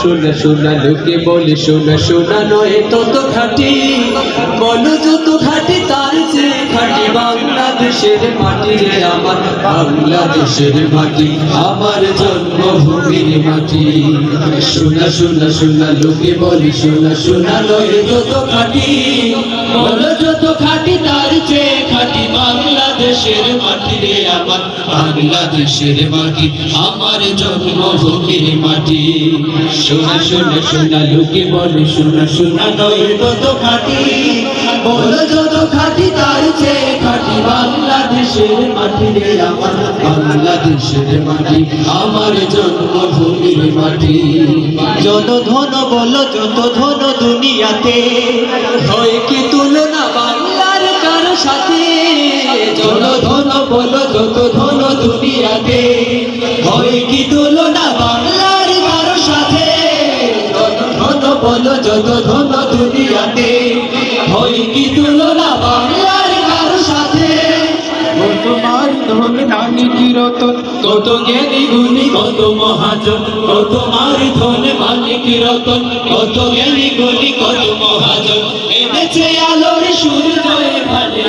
শোনা শোনা লোকে বলে, শোনা শোনা নয় তত খাটি। বলো যত খাটি, তার যে খাটি বাংলাদেশের মাটি রে আমার, বাংলাদেশের মাটি, আমার জন্মভূমির মাটি। শোনা শোনা শোনা লোকে বলে, শোনা শোনা নয় তত খাটি। বলো যত খাটি, তার যে খাটি বাংলাদেশের রে আমার বাংলাদেশের মাটি, আমার মাটি। লোকে বলে নয় তত খাটি। যত খাটি, তার চেয়ে খাটি বাংলাদেশের মাটি রে আমার, বাংলাদেশের মাটি, আমার মাটি। যত ধন বলো, যত ধন দুনিয়াতে। বলো যত ধন দুনিয়াতে হয় কি তুলনা বাংলার কারও সাথে? যত ধন বলো যত ধন দুনিয়াতে হয় কি তুলনা বাংলার কারও সাথে? তোমার ধন নানি কিরতন কত জ্ঞানী গুণী কত মহাজন কত মার ধন মালিক রতন কত জ্ঞানী গুণী কত মহাজন। এনেছে আলোর এখানে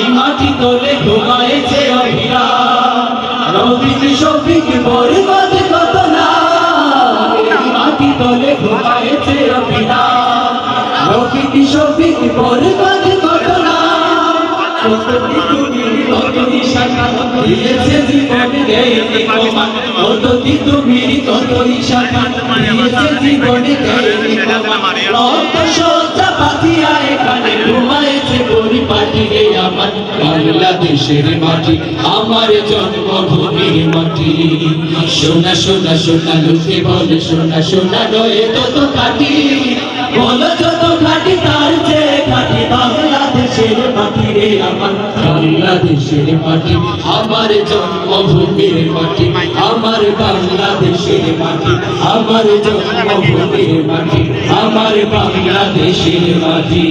এই মাটি তলে ঘুমায়েছে অভিরা। রবিক শফিক বরবাদ কত না মাটি তলে ঘুমায়েছে অভিরা। রবিক শফিক বরবাদ কত না তুমি কত নিশানা দিয়েছে জীবন বাংলাদেশের মাটি, আমার জন্মভূমির মাটি। সোনা সোনা সোনা, লোকে বলে সোনা সোনা নয় তত কাটি বলো যত খাটি, তার যে খাটি বাংলাদেশের মাটি রে আমার। বাংলাদেশের মাটি, আমার জন্মভূমির মাটি। আমার বাংলাদেশের মাটি, আমার জন্মভূমির মাটি। আমার বাংলাদেশের মাটি।